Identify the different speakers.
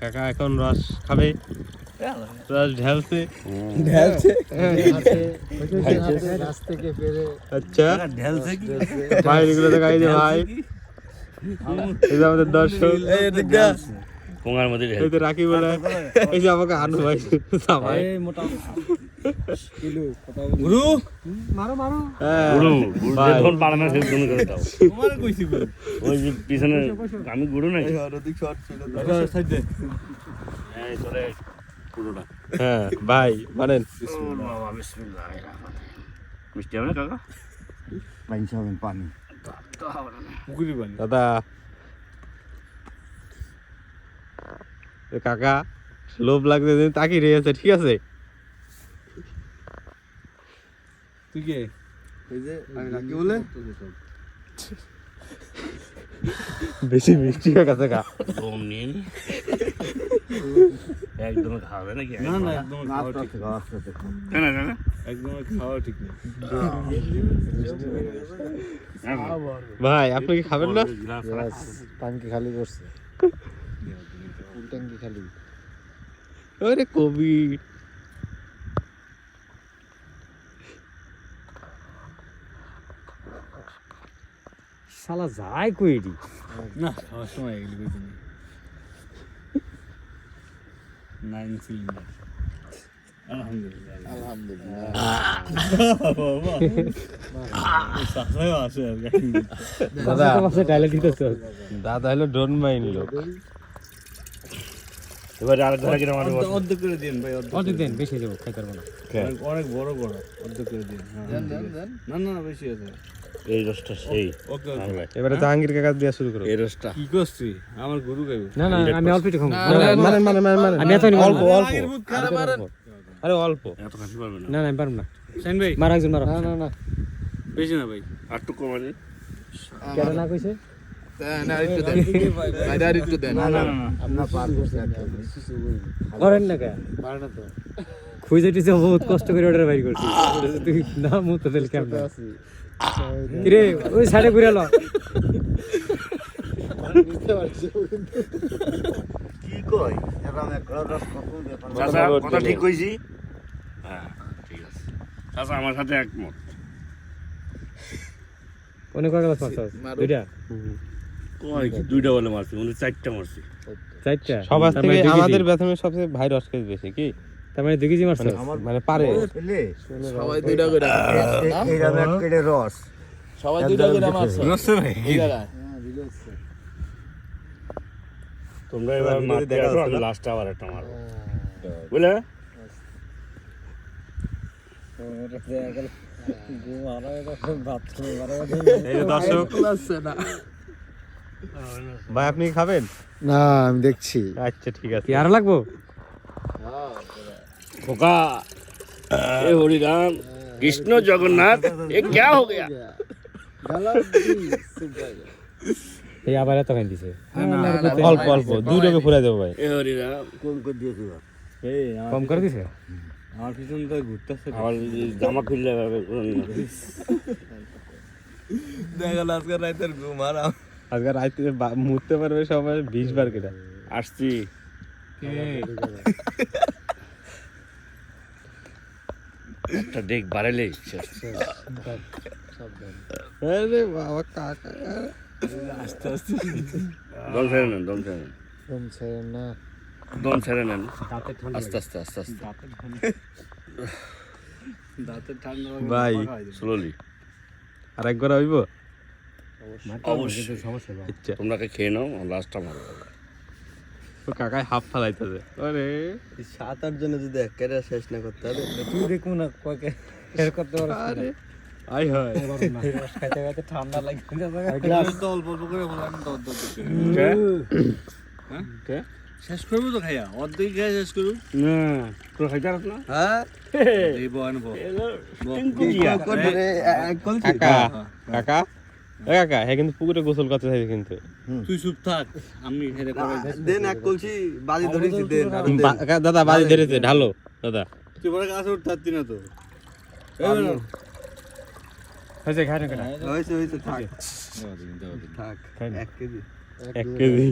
Speaker 1: কাকা এখন রস খাবে। রস ঢালছে।
Speaker 2: ঢালছে?
Speaker 3: গাছ থেকে পেরে
Speaker 1: আচ্ছা
Speaker 2: ঢালছে কি
Speaker 1: ভাই। এগুলো তো খাইছে ভাই এই আমাদের দর্শক
Speaker 4: পোঙার মধ্যে
Speaker 1: এই তো রাখি বলে। এই যে আমাকে আনু ভাই।
Speaker 3: মোটা
Speaker 2: গুরু?
Speaker 3: মারো মারো।
Speaker 1: হ্যাঁ।
Speaker 4: গুরু গুরু যখন পারে না সে তুমি করে দাও।
Speaker 2: তোমার কইছি গুরু।
Speaker 4: ওই যে পিছনে আমি গুরু নাই?
Speaker 2: অরদিক শর্ট ছিল
Speaker 3: সাইড দে।
Speaker 4: এই তোরে পুরোটা।
Speaker 1: হ্যাঁ ভাই মানেন
Speaker 4: মিষ্টি হবে কাকা?
Speaker 2: পানি হবেন পানি।
Speaker 4: হবে
Speaker 2: পুকুরি পানি।
Speaker 1: দাদা। কাকা লোভ লাগছে তাকিয়ে রয়েছে ঠিক আছে?
Speaker 2: তুই কে? এই যে আমি রাখি বলে?
Speaker 1: বেশি মিষ্টি হয়ে গেছে কা
Speaker 4: দম নিন। একদম খাবে নাকি?
Speaker 2: না না একদম। খাওয়া ঠিক
Speaker 4: না না না
Speaker 2: একদম খাওয়া ঠিক না
Speaker 1: ভাই আপনি কি খাবেন না?
Speaker 3: টাঙ্কি খালি করছে। ফুল ট্যাঙ্কি খালি।
Speaker 1: ওরে কবি।
Speaker 3: শালা যায় কইডি
Speaker 2: না খাওয়ার সময় এগুলি কইছি না নাইন সিলিন্ডার আলহামদুলিল্লাহ আলহামদুলিল্লাহ আছে
Speaker 1: দাদা হলো ড্রোন মাইন লোক
Speaker 4: এবারে আর ধরে কিনা আমার
Speaker 2: অর্ধেক- করে দিন ভাই অর্ধেক
Speaker 3: দেন বেশি দেবো খাইতে পারব না
Speaker 2: অনেক- বড় বড় অর্ধেক করে দিন হ্যাঁ, না না না বেশি আছে
Speaker 4: এই রসটা সেই
Speaker 1: এবারে জাহাঙ্গীর কাকা দিয়ে শুরু করো
Speaker 4: এই রসটা
Speaker 2: কি করছিস আমার গরু গাইব
Speaker 3: না না আমি অল্প একটু খাব
Speaker 1: মানে মানে মানে মানে
Speaker 3: আমি এত
Speaker 1: অল্প অল্প আরে অল্প
Speaker 4: এত খাসি পারবে না
Speaker 3: না না পারব না
Speaker 2: সেন ভাই
Speaker 3: মারা একজন মারা না না না
Speaker 2: বেশি না ভাই
Speaker 4: আর টুকু মানে
Speaker 3: কেন না কইছে
Speaker 2: না না না
Speaker 3: করেন না কে পারে না তো। খুঁজে টিছে বহুত কষ্ট করে অর্ডার বাইর করছি তুই না মুত দিল কেমন? কিরে ওই সাইডে ঘুরে এলো
Speaker 2: কি কই
Speaker 4: চাচা কথা ঠিক কইছি? হ্যাঁ ঠিক আছে। চাচা আমার সাথে একমত।
Speaker 3: কয় মাছ দুইটা?
Speaker 4: দুইটা বলে মারছি উনি চারটা মারছি।
Speaker 3: চারটা?
Speaker 1: সবার থেকে
Speaker 3: মানে।
Speaker 1: আমাদের সবচেয়ে ভাই রস খেয়ে বেশি কি?
Speaker 3: তার মানে দুই কেজি মারছ?
Speaker 1: মানে পারে।
Speaker 5: সবাই দুইটা করে
Speaker 2: রস।
Speaker 5: সবাই দুইটা করে মারছে।
Speaker 2: রসে ভাই
Speaker 4: তোমরা এবার মারতে আসো আমি লাস্টে আবার একটা মারবো। বুঝলে
Speaker 1: দর্শক। ভাই আপনি খাবেন?
Speaker 3: না আমি দেখছি।
Speaker 1: আচ্ছা ঠিক আছে।
Speaker 3: আর লাগবো?
Speaker 4: খোকা এ হরিরাম কৃষ্ণ জগন্নাথ এ ক্যা হো গয়া?
Speaker 3: এই আবার এত খাই দিছে
Speaker 1: অল্প অল্প দুই রোগে ফুলে দেবো ভাই।
Speaker 4: এ হরিরাম। কোন
Speaker 2: কোন দিয়েছি
Speaker 3: কম করে দিছে?
Speaker 2: আমার পিছন তো ঘুরতেছে
Speaker 4: আমার জামা খুললে
Speaker 2: দেখা আজকে রাতের ঘুম আরাম
Speaker 1: আজকে রাইতে মুততে পারবে সবাই বিশ বার কেটে।
Speaker 4: আসছি। একটা দেখ বাড়ালে।
Speaker 1: আরে বাবা কাকা।
Speaker 2: আস্তে আস্তে।
Speaker 4: দম ছেড়ে নেন দম ছেড়ে নেন।
Speaker 3: কমছে না।
Speaker 4: দম ছেড়ে নেন।
Speaker 3: দাঁতে ঠান্ডা
Speaker 4: আস্তে আস্তে আস্তে আস্তে।
Speaker 2: দাঁতের ঠান্ডা
Speaker 1: ভাই।
Speaker 4: স্লোলি
Speaker 1: আর একবার হইব
Speaker 4: অবশ্যই।
Speaker 1: আচ্ছা।
Speaker 4: তোমরা খেয়ে নাও লাস্টটা
Speaker 1: তো কাকায় হাফ ফালাইতেছে। আরে।
Speaker 2: সাত আট জনে যদি একেবারে শেষ না করতে হবে
Speaker 3: তুই দেখুন না কয়কে ফের করতে পারছ
Speaker 1: আরে। আই হয়।
Speaker 3: খাইতে খাইতে ঠান্ডা লাগে।
Speaker 2: অল্প অল্প করে বললাম
Speaker 4: কে?
Speaker 2: শেষ করব তো খাইয়া? অর্ধেক খাইয়া শেষ করব।
Speaker 4: না তোর খাইতে না?
Speaker 2: হ্যাঁ? এই বয়ান বল
Speaker 1: কাকা। কাকা এ কাকা হ্যাঁ কিন্তু পুকুরে গোসল করতে চাইছে কিন্তু।
Speaker 2: তুই চুপ থাক আমি হেরে
Speaker 5: দেন এক কলসি বাজি ধরেছি দেন
Speaker 1: দাদা বাজি ধরেছে ঢালো দাদা।
Speaker 2: তুই বড় কাছে উঠতে না তো।
Speaker 3: হয়েছে খাই না?
Speaker 5: হয়েছে হয়েছে থাক। থাক এক কেজি।
Speaker 1: এক কেজি।